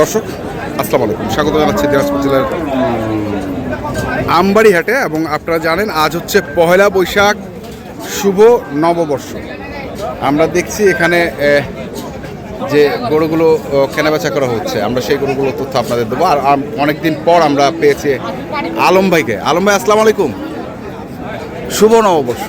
দর্শক, আসসালামু আলাইকুম। স্বাগত জানাচ্ছি দিনাজপুর জেলার আমবাড়ি হাটে এবং আপনারা জানেন আজ হচ্ছে পহেলা বৈশাখ, শুভ নববর্ষ। আমরা দেখছি এখানে যে গরুগুলো কেনাবেচা করা হচ্ছে। আমরা সেই গরুগুলো তথ্য আপনাদের দেবো। আর অনেকদিন পর আমরা পেয়েছি আলম ভাইকে। আলম ভাই, আসসালামু আলাইকুম। শুভ নববর্ষ।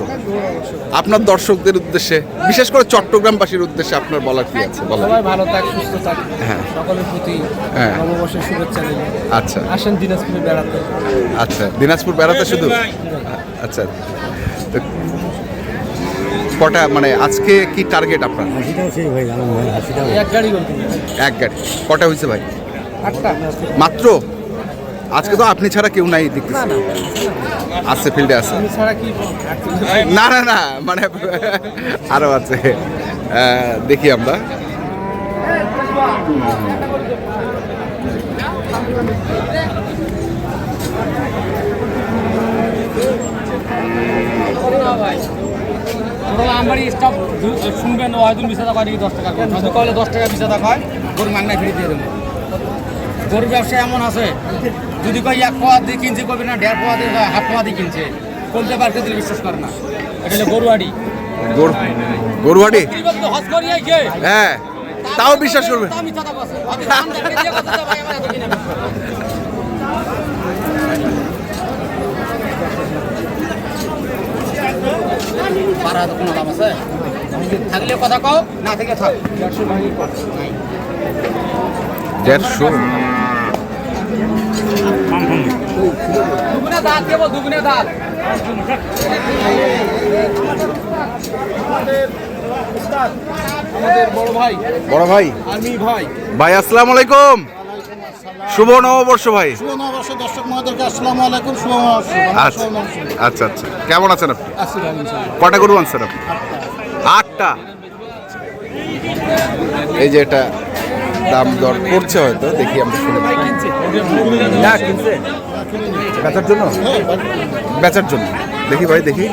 আপনার দর্শকদের উদ্দেশ্যে বিশেষ করে চট্টগ্রামবাসীর উদ্দেশ্যে আপনার বলার কি আছে? বলেন। সবাই ভালো থাক সুস্থ থাক। হ্যাঁ। সকলের প্রতি হ্যাঁ। নববর্ষের শুভেচ্ছা দিল আচ্ছা। আসেন দিনাজপুরে বেড়াতে। আচ্ছা দিনাজপুর বেড়াতে শুধু? আচ্ছা। তো কটা মানে আজকে কি টার্গেট আপনার? এক গাড়ি এক গাড়ি। কটা হয়েছে ভাই? আটটা। মাত্র? আজকে তো আপনি ছাড়া কেউ নাই দেখতেছি। না না আছে ফিল্ডে আছে। তুমি ছাড়া কি না না না মানে আরও আছে। দেখি আমরা। আমবাড়ি স্টাফ শুনবেন ও হয়তো বিশ টাকা দিয়ে দশ টাকা করে। হয়তো কলে দশ টাকা বিশ টাকা হয় গরু মাংনায় ফিরে দিয়ে দেবো। গরুর ব্যবসা এমন আছে যদি কই এক পোয়া দিয়ে কিনছে কবি না দেড় পোয়া দিয়ে হাফ পোয়া দিয়ে কিনছে কলতে পারতে দিলে বিশ্বাস করে না। এটা হলো গরুয়াড়ি গরু গিয়ে হ্যাঁ তাও বিশ্বাস করবে। তা কিনে দাম আছে? থাকলে কথা কও না থেকে থাক। দেড়শো। বড় ভাই। ভাই। আসসালামু আলাইকুম। শুভ নববর্ষ ভাই। শুভ নববর্ষ দর্শক আসসালামু আলাইকুম শুভ নববর্ষ আচ্ছা আচ্ছা আচ্ছা। কেমন আছেন আপনি? কটা গরু আনছেন আপনি? আটটা? এই যে এটা দাম দর করছে হয়তো, দেখি না, কিনছে। বেচার জন্য? বেচার জন্য। দেখি ভাই, দেখি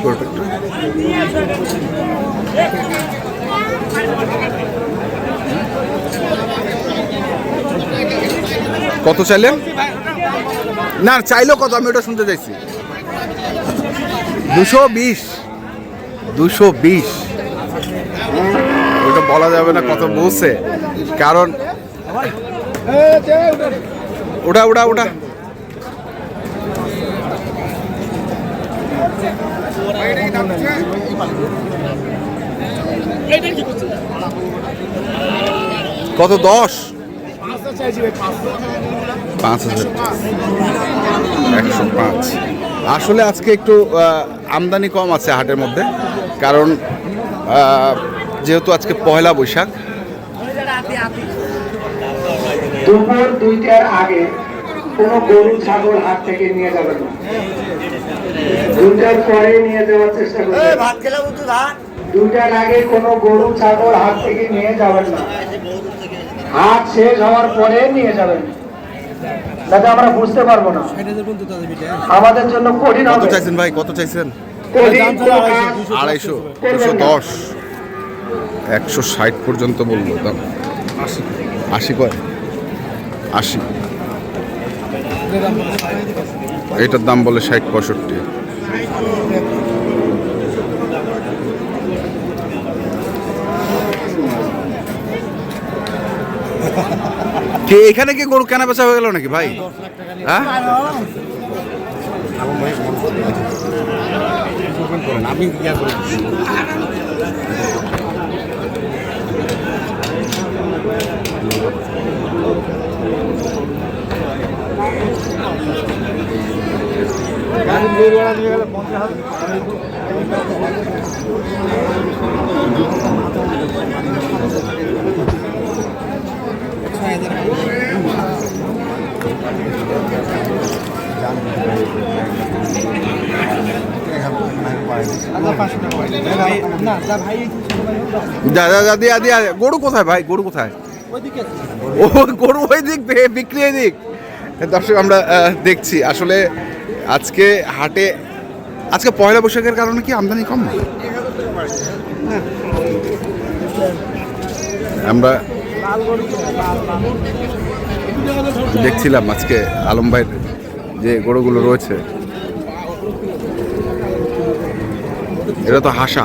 কত চাইলেন? না চাইলেও কত? আমি ওটা শুনতে চাইছি। দুশো বিশ। দুশো বিশ। ওটা বলা যাবে না কত বলছে। কারণ ওটা ওটা ওটা কত, দশ? পাঁচ হাজার। একশো পাঁচ। আসলে আজকে একটু আমদানি কম আছে হাটের মধ্যে, কারণ যেহেতু আজকে পয়লা বৈশাখ দুপুর দুইটার আগে কোনো গরু ছাগল হাত থেকে নিয়ে যাবেন না। দুইটার পরে নিয়ে যাওয়ার চেষ্টা করবেন। দুইটার আগে কোনো গরু ছাগল হাত থেকে নিয়ে যাবেন না। হাট শেষ হওয়ার পরে নিয়ে যাবেন। যাতে আমরা বুঝতে পারব না। আমাদের জন্য কঠিন কত চাইছেন ভাই? কত চাইছেন? আড়াইশো দুশো দশ একশো ষাট পর্যন্ত বলল দাম। আশি আশি কয়? আশি। এটার দাম বলে ষাট পঁয়ষট্টি। এখানে কি গরু কেনা বেচা হয়ে গেল নাকি ভাই? হ্যাঁ? না ভাই যা দিয়া দিয়া। গরু কোথায় ভাই? গরু কোথায়? ও, গরু ওই দিক বিক্রি ওই দিক। দর্শক, আমরা দেখছি। আসলে আজকে হাটে, আজকে পয়লা বৈশাখের কারণে কি আমদানি কম? আমরা দেখছিলাম আজকে আলম ভাইয়ের যে গরুগুলো রয়েছে। এটা তো হাসা।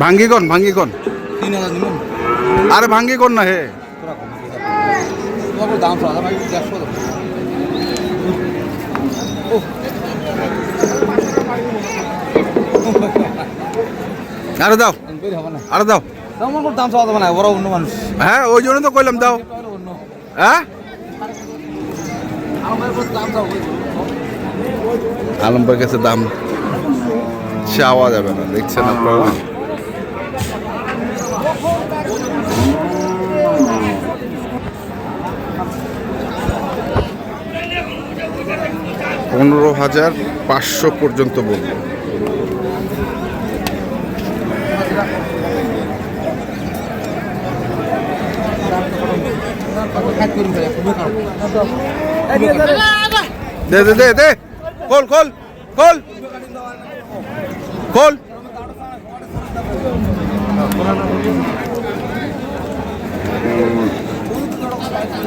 ভাঙ্গি কন ভাঙ্গি কন আরে ভাঙ্গি কন না হে। দাম আরে দাও। আরে দাও। দাম চাওয়া যাবে না ওরা অন্য মানুষ। হ্যাঁ ওই জন্য তো কইলাম দাও। হ্যাঁ? কাছে দাম চাওয়া যাবে না দেখছেন আপনারা? পনেরো হাজার পাঁচশো পর্যন্ত বলব দে দে দে দে। খোল খোল খোল। খোল।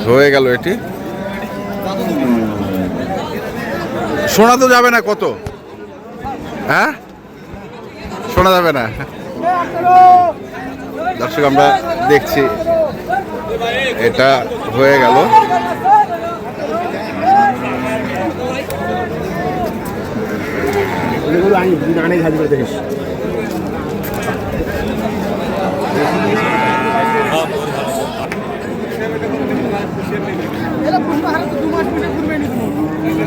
হয়ে গেল এটি। শোনা তো যাবে না কত। হ্যাঁ? শোনা যাবে না। দর্শক আমরা দেখছি। এটা হয়ে গেল।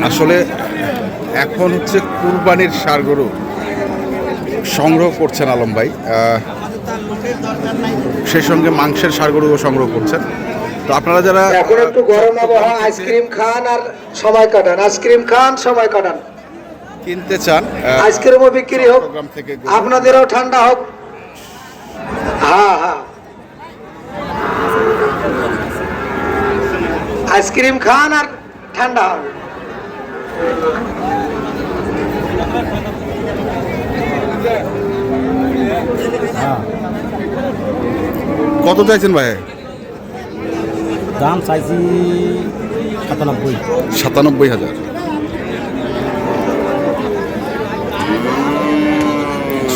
আসলে এখন হচ্ছে কুরবানির সার গরু সংগ্রহ করছেন আলম ভাই। সেই সঙ্গে মাংসের সার গরুও সংগ্রহ করছেন। তো আপনারা যারা এখন একটু গরম আবহাওয়া আইসক্রিম খান আর সময় কাটান। আইসক্রিম খান সময় কাটান। কিনতে চান আইসক্রিমও বিক্রি হোক। আপনাদেরও ঠান্ডা হোক। হ্যাঁ হ্যাঁ। আইসক্রিম খান আর ঠান্ডা হোক। কত চাইছেন ভাই? দাম চাইছি সাতানব্বই। সাতানব্বই হাজার।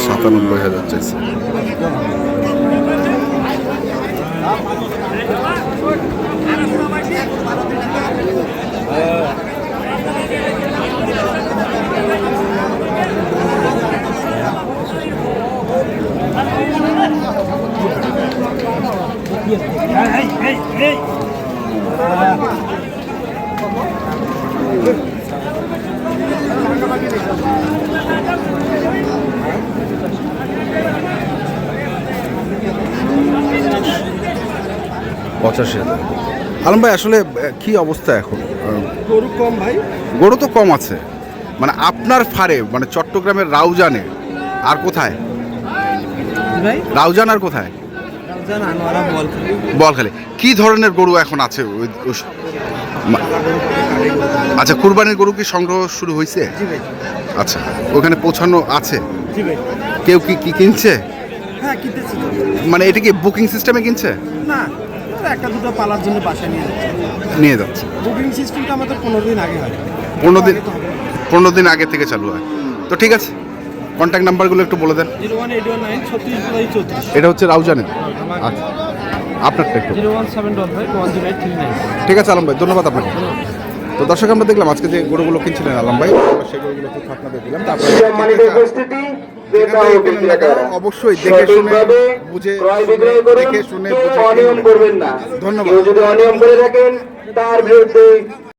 সাতানব্বই হাজার চাইছে। পঁচাশি হাজার। আলম ভাই আসলে কি অবস্থা এখন? গরু কম ভাই। গরু তো কম আছে। মানে আপনার ফারে মানে চট্টগ্রামের রাউজানে আর কোথায়? রাউজান আর কোথায়? বল বলখালি। কি ধরনের গরু এখন আছে আচ্ছা কুরবানির গরু কি সংগ্রহ শুরু হয়েছে আচ্ছা ওখানে পৌঁছানো আছে? কেউ কি কি কিনছে? হ্যাঁ মানে এটা কি বুকিং সিস্টেমে কিনছে? না ওরা একটা দুটো পালার জন্য বাসায় নিয়ে যাচ্ছে। নিয়ে যাচ্ছে। বুকিং সিস্টেমটা আমাদের পনেরো দিন আগে হয়। পনেরো দিন পনেরো দিন আগে থেকে চালু হয়। তো ঠিক আছে কন্ট্যাক্ট নাম্বারগুলো একটু বলে দেন। Zero one eight one nine ছত্রিশ চৌত্রিশ। এটা হচ্ছে রাউজানের। আচ্ছা আপনারটা একটু। Zero one seven double five one zero eight three nine. ঠিক আছে আলম ভাই ধন্যবাদ আপনাকে। তো দর্শক আমরা দেখলাম আজকে যে গরুগুলো কিনছিলেন আলম ভাই আমরা সেই গরুগুলো একটু আপনাদের দিলাম। তারপরে অবশ্যই দেখে শুনে বুঝে দেখে অনিয়ম করবেন না। ধন্যবাদ। যদি অনিয়ম করে থাকেন তার বিরুদ্ধে